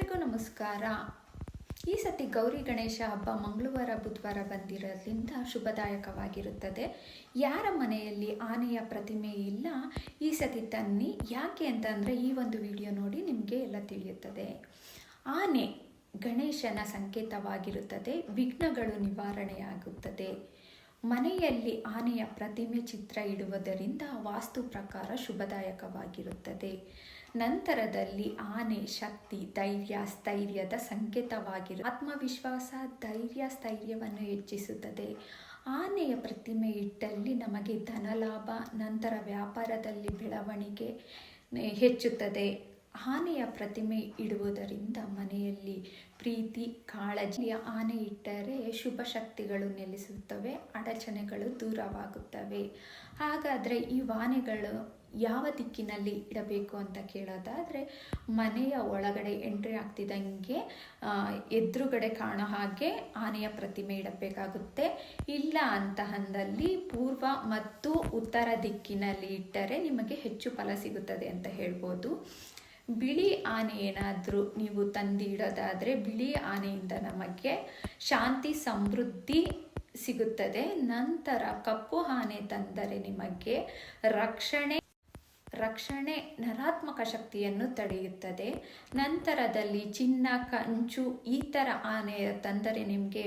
ಎಲ್ರಿಗೂ ನಮಸ್ಕಾರ. ಈ ಸತಿ ಗೌರಿ ಗಣೇಶ ಹಬ್ಬ ಮಂಗಳವಾರ, ಬುಧವಾರ ಬಂದಿರೋದ್ರಿಂದ ಶುಭದಾಯಕವಾಗಿರುತ್ತದೆ. ಯಾರ ಮನೆಯಲ್ಲಿ ಆನೆಯ ಪ್ರತಿಮೆ ಇಲ್ಲ? ಈ ಸತಿ ತನ್ನಿ ಯಾಕೆ ಅಂತಂದರೆ ಈ ಒಂದು ವಿಡಿಯೋ ನೋಡಿ ನಿಮಗೆ ಎಲ್ಲ ತಿಳಿಯುತ್ತದೆ. ಆನೆ ಗಣೇಶನ ಸಂಕೇತವಾಗಿರುತ್ತದೆ, ವಿಘ್ನಗಳು ನಿವಾರಣೆಯಾಗುತ್ತದೆ. ಮನೆಯಲ್ಲಿ ಆನೆಯ ಪ್ರತಿಮೆ ಚಿತ್ರ ಇಡುವುದರಿಂದ ವಾಸ್ತು ಪ್ರಕಾರ ಶುಭದಾಯಕವಾಗಿರುತ್ತದೆ. ನಂತರದಲ್ಲಿ ಆನೆ, ಶಕ್ತಿ, ಧೈರ್ಯ, ಸ್ಥೈರ್ಯದ ಸಂಕೇತವಾಗಿರು ಆತ್ಮವಿಶ್ವಾಸ ಧೈರ್ಯ ಸ್ಥೈರ್ಯವನ್ನು ಹೆಚ್ಚಿಸುತ್ತದೆ. ಆನೆಯ ಪ್ರತಿಮೆ ಇಟ್ಟಲ್ಲಿ ನಮಗೆ ಧನಲಾಭ, ನಂತರ ವ್ಯಾಪಾರದಲ್ಲಿ ಬೆಳವಣಿಗೆ ಹೆಚ್ಚುತ್ತದೆ. ಆನೆಯ ಪ್ರತಿಮೆ ಇಡುವುದರಿಂದ ಮನೆಯಲ್ಲಿ ಪ್ರೀತಿ ಕಾಳಜಿಯ ಆನೆ ಇಟ್ಟರೆ ಶುಭ ಶಕ್ತಿಗಳು ನೆಲೆಸುತ್ತವೆ, ಅಡಚಣೆಗಳು ದೂರವಾಗುತ್ತವೆ. ಹಾಗಾದರೆ ಈ ಆನೆಗಳು ಯಾವ ದಿಕ್ಕಿನಲ್ಲಿ ಇಡಬೇಕು ಅಂತ ಕೇಳೋದಾದರೆ, ಮನೆಯ ಒಳಗಡೆ ಎಂಟ್ರಿ ಆಗ್ತಿದ್ದಂಗೆ ಎದುರುಗಡೆ ಕಾಣೋ ಹಾಗೆ ಆನೆಯ ಪ್ರತಿಮೆ ಇಡಬೇಕಾಗುತ್ತೆ. ಇಲ್ಲ ಅಂತ ಅಂದಲ್ಲಿ ಪೂರ್ವ ಮತ್ತು ಉತ್ತರ ದಿಕ್ಕಿನಲ್ಲಿ ಇಟ್ಟರೆ ನಿಮಗೆ ಹೆಚ್ಚು ಫಲ ಸಿಗುತ್ತದೆ ಅಂತ ಹೇಳ್ಬೋದು. ಬಿಳಿ ಆನೆ ಏನಾದರೂ ನೀವು ತಂದಿಡೋದಾದರೆ ಬಿಳಿ ಆನೆಯಿಂದ ನಮಗೆ ಶಾಂತಿ ಸಮೃದ್ಧಿ ಸಿಗುತ್ತದೆ. ನಂತರ ಕಪ್ಪು ಆನೆ ತಂದರೆ ನಿಮಗೆ ರಕ್ಷಣೆ ರಕ್ಷಣೆ ನರಾತ್ಮಕ ಶಕ್ತಿಯನ್ನು ತಡೆಯುತ್ತದೆ. ನಂತರದಲ್ಲಿ ಚಿನ್ನ, ಕಂಚು ಈ ಥರ ಆನೆ ತಂದರೆ ನಿಮಗೆ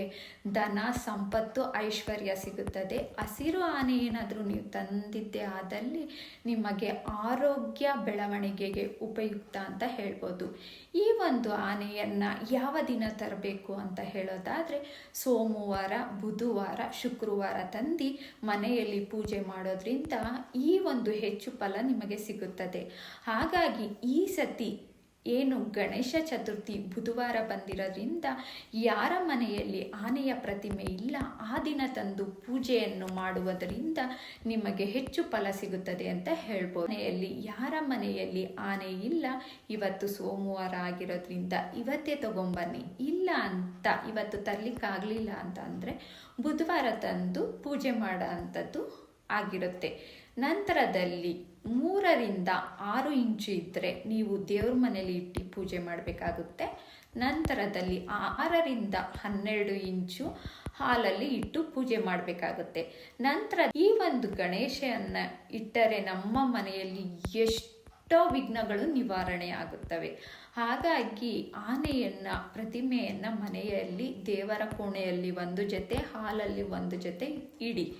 ಧನ, ಸಂಪತ್ತು, ಐಶ್ವರ್ಯ ಸಿಗುತ್ತದೆ. ಹಸಿರು ಆನೆ ಏನಾದರೂ ನೀವು ತಂದಿದ್ದೆ ಆದಲ್ಲಿ ನಿಮಗೆ ಆರೋಗ್ಯ ಬೆಳವಣಿಗೆಗೆ ಉಪಯುಕ್ತ ಅಂತ ಹೇಳ್ಬೋದು. ಈ ಒಂದು ಆನೆಯನ್ನು ಯಾವ ದಿನ ತರಬೇಕು ಅಂತ ಹೇಳೋದಾದರೆ ಸೋಮವಾರ, ಬುಧವಾರ, ಶುಕ್ರವಾರ ತಂದು ಮನೆಯಲ್ಲಿ ಪೂಜೆ ಮಾಡೋದ್ರಿಂದ ಈ ಒಂದು ಹೆಚ್ಚು ಫಲ ನಿಮಗೆ ಸಿಗುತ್ತದೆ. ಹಾಗಾಗಿ ಈ ಸತಿ ಏನು ಗಣೇಶ ಚತುರ್ಥಿ ಬುಧವಾರ ಬಂದಿರೋದ್ರಿಂದ ಯಾರ ಮನೆಯಲ್ಲಿ ಆನೆಯ ಪ್ರತಿಮೆ ಇಲ್ಲ, ಆ ದಿನ ತಂದು ಪೂಜೆಯನ್ನು ಮಾಡುವುದರಿಂದ ನಿಮಗೆ ಹೆಚ್ಚು ಫಲ ಸಿಗುತ್ತದೆ ಅಂತ ಹೇಳ್ಬೋದು. ಮನೆಯಲ್ಲಿ ಯಾರ ಮನೆಯಲ್ಲಿ ಆನೆ ಇಲ್ಲ, ಇವತ್ತು ಸೋಮವಾರ ಆಗಿರೋದ್ರಿಂದ ಇವತ್ತೇ ತಗೊಂಬನ್ನಿ. ಇಲ್ಲ ಅಂತ ಇವತ್ತು ತರಲಿಕ್ಕಾಗಲಿಲ್ಲ ಅಂತ ಅಂದರೆ ಬುಧವಾರ ತಂದು ಪೂಜೆ ಮಾಡೋ ಅಂಥದ್ದು ಆಗಿರುತ್ತೆ. ನಂತರದಲ್ಲಿ ಮೂರರಿಂದ ಆರು ಇಂಚು ಇದ್ದರೆ ನೀವು ದೇವ್ರ ಮನೇಲಿ ಇಟ್ಟು ಪೂಜೆ ಮಾಡಬೇಕಾಗುತ್ತೆ. ನಂತರದಲ್ಲಿ ಆರರಿಂದ ಹನ್ನೆರಡು ಇಂಚು ಹಾಲಲ್ಲಿ ಇಟ್ಟು ಪೂಜೆ ಮಾಡಬೇಕಾಗುತ್ತೆ. ನಂತರ ಈ ಒಂದು ಗಣೇಶನ ಇಟ್ಟರೆ ನಮ್ಮ ಮನೆಯಲ್ಲಿ ಎಷ್ಟೋ ವಿಘ್ನಗಳು ನಿವಾರಣೆ ಆಗುತ್ತವೆ. ಹಾಗಾಗಿ ಆನೆಯನ್ನು, ಪ್ರತಿಮೆಯನ್ನು ಮನೆಯಲ್ಲಿ ದೇವರ ಕೋಣೆಯಲ್ಲಿ ಒಂದು ಜೊತೆ, ಹಾಲಲ್ಲಿ ಒಂದು ಜೊತೆ ಇಡಿ.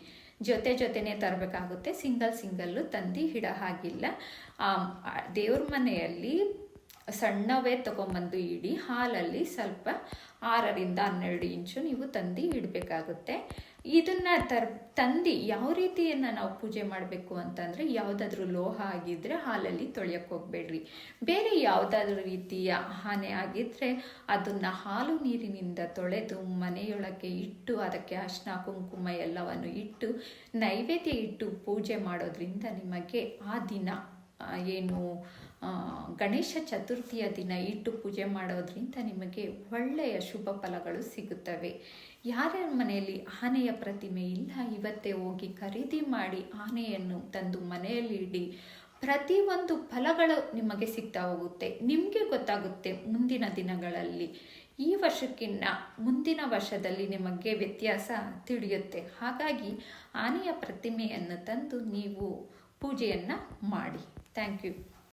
ಜೊತೆ ಜೊತೆನೆ ತರಬೇಕಾಗುತ್ತೆ. ಸಿಂಗಲ್ ಸಿಂಗಲ್ಲು ತಂದು ಇಡ ಹಾಗಿಲ್ಲ. ದೇವ್ರ ಮನೆಯಲ್ಲಿ ಸಣ್ಣವೇ ತಗೊಂಬಂದು ಇಡಿ, ಹಾಲಲ್ಲಿ ಸ್ವಲ್ಪ ಆರರಿಂದ ಹನ್ನೆರಡು ಇಂಚು ನೀವು ತಂದು ಇಡಬೇಕಾಗುತ್ತೆ. ಇದನ್ನು ತರ್, ತಂದು ಯಾವ ರೀತಿಯನ್ನು ನಾವು ಪೂಜೆ ಮಾಡಬೇಕು ಅಂತಂದರೆ ಯಾವುದಾದ್ರೂ ಲೋಹ ಆಗಿದ್ದರೆ ಹಾಲಲ್ಲಿ ತೊಳೆಯೋಕ್ಕೆ ಹೋಗಬೇಡ್ರಿ. ಬೇರೆ ಯಾವುದಾದ್ರೂ ರೀತಿಯ ಹಾನಿ ಆಗಿದ್ದರೆ ಅದನ್ನು ಹಾಲು ನೀರಿನಿಂದ ತೊಳೆದು ಮನೆಯೊಳಗೆ ಇಟ್ಟು ಅದಕ್ಕೆ ಅರ್ಶಿನ ಕುಂಕುಮ ಎಲ್ಲವನ್ನು ಇಟ್ಟು ನೈವೇದ್ಯ ಇಟ್ಟು ಪೂಜೆ ಮಾಡೋದ್ರಿಂದ ನಿಮಗೆ ಆ ದಿನ ಏನು ಗಣೇಶ ಚತುರ್ಥಿಯ ದಿನ ಇಟ್ಟು ಪೂಜೆ ಮಾಡೋದ್ರಿಂದ ನಿಮಗೆ ಒಳ್ಳೆಯ ಶುಭ ಫಲಗಳು ಸಿಗುತ್ತವೆ. ಯಾರ್ಯಾರ ಮನೆಯಲ್ಲಿ ಆನೆಯ ಪ್ರತಿಮೆ ಇಲ್ಲ, ಇವತ್ತೇ ಹೋಗಿ ಖರೀದಿ ಮಾಡಿ ಆನೆಯನ್ನು ತಂದು ಮನೆಯಲ್ಲಿ ಇಡಿ, ಪ್ರತಿಯೊಂದು ಫಲಗಳು ನಿಮಗೆ ಸಿಗ್ತಾ ಹೋಗುತ್ತೆ. ನಿಮಗೆ ಗೊತ್ತಾಗುತ್ತೆ ಮುಂದಿನ ದಿನಗಳಲ್ಲಿ. ಈ ವರ್ಷಕ್ಕಿನ್ನ ಮುಂದಿನ ವರ್ಷದಲ್ಲಿ ನಿಮಗೆ ವ್ಯತ್ಯಾಸ ತಿಳಿಯುತ್ತೆ. ಹಾಗಾಗಿ ಆನೆಯ ಪ್ರತಿಮೆಯನ್ನು ತಂದು ನೀವು ಪೂಜೆಯನ್ನು ಮಾಡಿ. Thank you.